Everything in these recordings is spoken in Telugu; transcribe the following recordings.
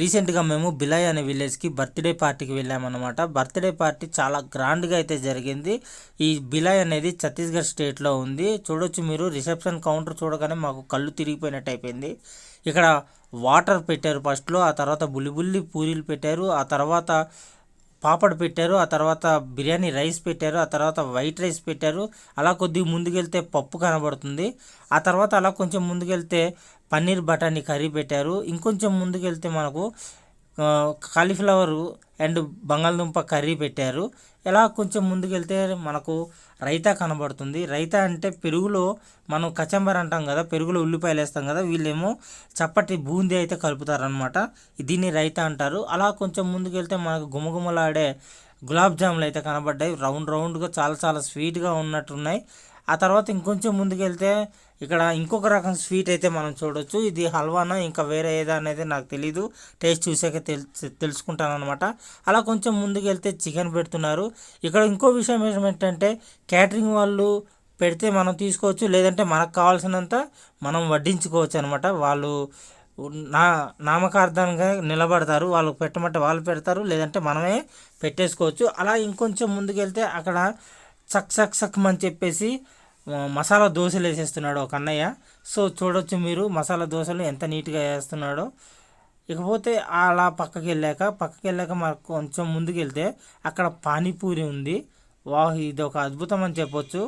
రీసెంట్గా మేము బిలాయ్ అనే విలేజ్కి బర్త్డే పార్టీకి వెళ్ళామన్నమాట. బర్త్డే పార్టీ చాలా గ్రాండ్గా అయితే జరిగింది. ఈ బిలాయ్ అనేది ఛత్తీస్గఢ్ స్టేట్లో ఉంది. చూడొచ్చు మీరు రిసెప్షన్ కౌంటర్ చూడగానే మాకు కళ్ళు తిరిగిపోయినట్టు అయిపోయింది. ఇక్కడ వాటర్ పెట్టారు ఫస్ట్లో ఆ తర్వాత బుల్లిబుల్లి పూరీలు పెట్టారు ఆ తర్వాత పాపడ్ పెట్టారు ఆ తర్వాత బిర్యానీ రైస్ పెట్టారు ఆ తర్వాత వైట్ రైస్ పెట్టారు. అలా కొద్దిగా ముందుకెళ్తే పప్పు కనబడుతుంది. ఆ తర్వాత అలా కొంచెం ముందుకెళ్తే పన్నీర్ బఠానీ కర్రీ పెట్టారు ఇంకొంచెం ముందుకెళ్తే మనకు కాలీఫ్లవరు కాలీఫ్లవర్ అండ్ బంగాళదుంప కర్రీ పెట్టారు ఇలా కొంచెం ముందుకెళ్తే మనకు రైతా కనబడుతుంది. రైతా అంటే పెరుగులో మనం కచంబర్ అంటాం కదా పెరుగులో ఉల్లిపాయలు వేస్తాం కదా వీళ్ళేమో చప్పటి బూందీ అయితే కలుపుతారనమాట దీన్ని రైతా అంటారు. అలా కొంచెం ముందుకెళ్తే మనకు గుమగుమలాడే గులాబ్ జాములు అయితే కనబడ్డాయి. రౌండ్ రౌండ్గా చాలా చాలా స్వీట్గా ఉన్నట్టున్నాయి. ఆ తర్వాత ఇంకొంచెం ముందుకెళ్తే ఇక్కడ ఇంకొక రకం స్వీట్ అయితే మనం చూడొచ్చు. ఇది హల్వానా ఇంకా వేరే ఏదా అనేది నాకు తెలీదు. టేస్ట్ చూసాక తెలుసుకుంటాను అనమాట అలా కొంచెం ముందుకెళ్తే చికెన్ పెడుతున్నారు. ఇక్కడ ఇంకో విషయం ఏంటంటే క్యాటరింగ్ వాళ్ళు పెడితే మనం తీసుకోవచ్చు లేదంటే మనకు కావాల్సినంత మనం వడ్డించుకోవచ్చు అనమాట వాళ్ళు నా నామకార్థంగా నిలబడతారు. వాళ్ళు పెట్టమంటే వాళ్ళు పెడతారు లేదంటే మనమే పెట్టేసుకోవచ్చు. అలా ఇంకొంచెం ముందుకెళ్తే అక్కడ సక్ సక్ సక్ అని చెప్పేసి మసాలా దోశలు వేసేస్తున్నాడు ఒక అన్నయ్య. సో చూడొచ్చు మీరు మసాలా దోశలు ఎంత నీట్గా వేస్తున్నాడో. ఇకపోతే అలా పక్కకి వెళ్ళాక పక్కకి వెళ్ళాక మనకు కొంచెం ముందుకు వెళ్తే అక్కడ పానీపూరి ఉంది. వాహ్ ఇది ఒక అద్భుతం అని చెప్పొచ్చు.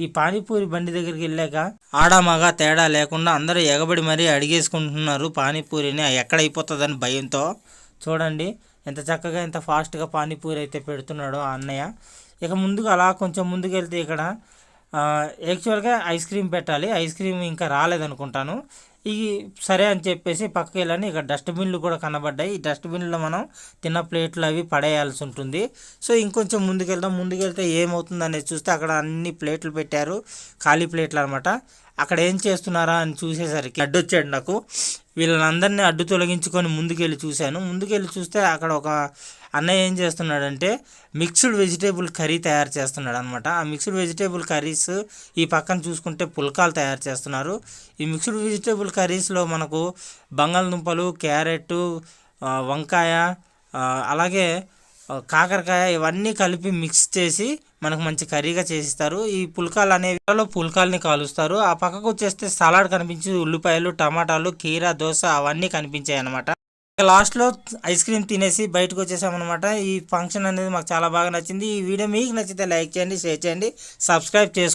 ఈ పానీపూరి బండి దగ్గరికి వెళ్ళాక ఆడ మగ తేడా లేకుండా అందరూ ఎగబడి మరీ అడిగేసుకుంటున్నారు పానీపూరిని. ఎక్కడైపోతుందని భయంతో. చూడండి ఎంత చక్కగా ఎంత ఫాస్ట్గా పానీపూరి అయితే పెడుతున్నాడో ఆ అన్నయ్య. ఇక ముందుకు అలా కొంచెం ముందుకు వెళ్తే ఇక్కడ యాక్చువల్గా ఐస్ క్రీమ్ పెట్టాలి. ఐస్ క్రీమ్ ఇంకా రాలేదనుకుంటాను. ఈ సరే అని చెప్పేసి పక్కకి వెళ్ళని ఇక్కడ డస్ట్బిన్లు కూడా కనబడ్డాయి. ఈ డస్ట్బిన్లో మనం తిన్న ప్లేట్లు అవి పడేయాల్సి ఉంటుంది. సో ఇంకొంచెం ముందుకెళ్దాం. ముందుకెళ్తే ఏమవుతుంది అనేది చూస్తే అక్కడ అన్ని ప్లేట్లు పెట్టారు. ఖాళీ ప్లేట్లు అనమాట అక్కడ ఏం చేస్తున్నారా అని చూసేసరికి అడ్డు వచ్చాడు నాకు. వీళ్ళందరినీ అడ్డు తొలగించుకొని ముందుకెళ్ళి చూశాను. ముందుకెళ్ళి చూస్తే అక్కడ ఒక అన్నయ్య ఏం చేస్తున్నాడంటే మిక్స్డ్ వెజిటేబుల్ కర్రీ తయారు చేస్తున్నాడు అనమాట ఆ మిక్స్డ్ వెజిటేబుల్ కర్రీస్ ఈ పక్కన చూసుకుంటే పుల్కాలు తయారు చేస్తున్నారు. ఈ మిక్స్డ్ వెజిటేబుల్ కర్రీస్లో మనకు బంగాళదుంపలు క్యారెట్ వంకాయ అలాగే కాకరకాయ ఇవన్నీ కలిపి మిక్స్ చేసి మనకు మంచి కర్రీగా చేసిస్తారు. ఈ పుల్కాలు అనేవి పుల్కాల్ని కాలుస్తారు. ఆ పక్కకు వచ్చేస్తే సలాడ్ కనిపించి ఉల్లిపాయలు టమాటాలు కీరా దోశ అవన్నీ కనిపించాయి అనమాట లాస్ట్లో ఐస్ క్రీమ్ తినేసి బయటకు వచ్చేసామన్నమాట ఈ ఫంక్షన్ అనేది మాకు చాలా బాగా నచ్చింది. ఈ వీడియో మీకు నచ్చితే లైక్ చేయండి షేర్ చేయండి సబ్స్క్రైబ్ చేసుకోండి.